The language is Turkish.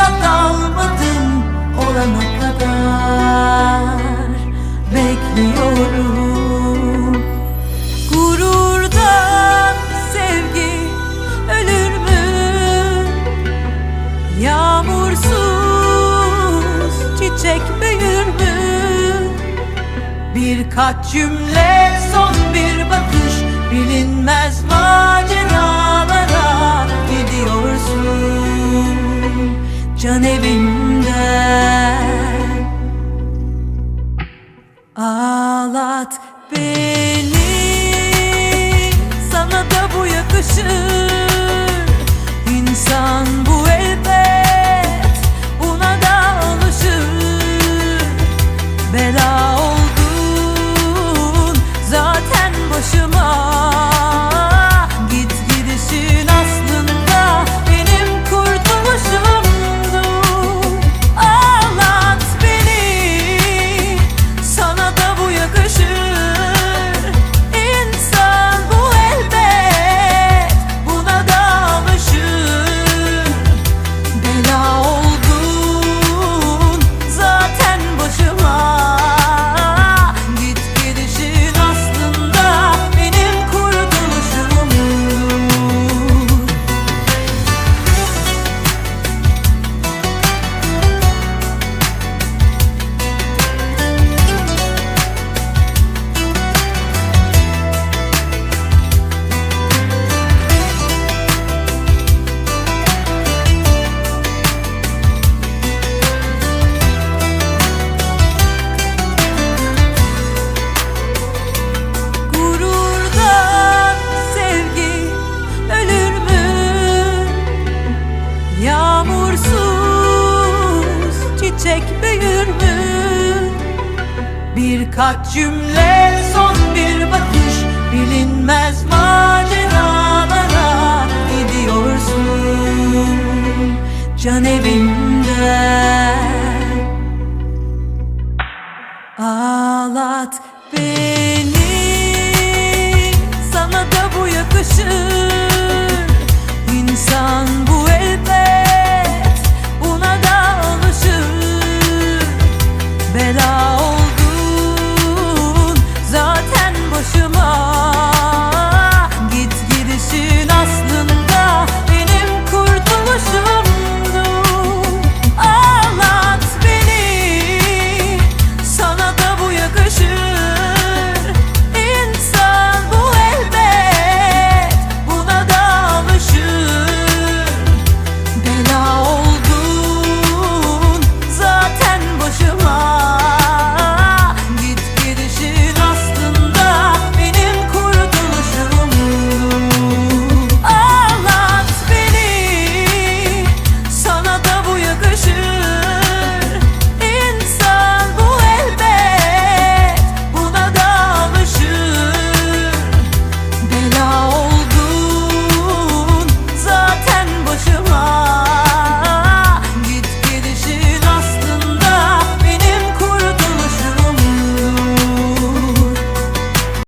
tat almadım Olana kadar Bekliyorum Gururdan sevgi ölür mü? Yağmursuz çiçek büyür mü? Birkaç cümle son bir bakış Bilinmez maceralara Can evimden. Ağlat beni Arsuz çiçek büyür mü? Birkaç cümle son bir bakış Bilinmez maceralara gidiyorsun Can evimden Ağlat beni Sana da bu yakışır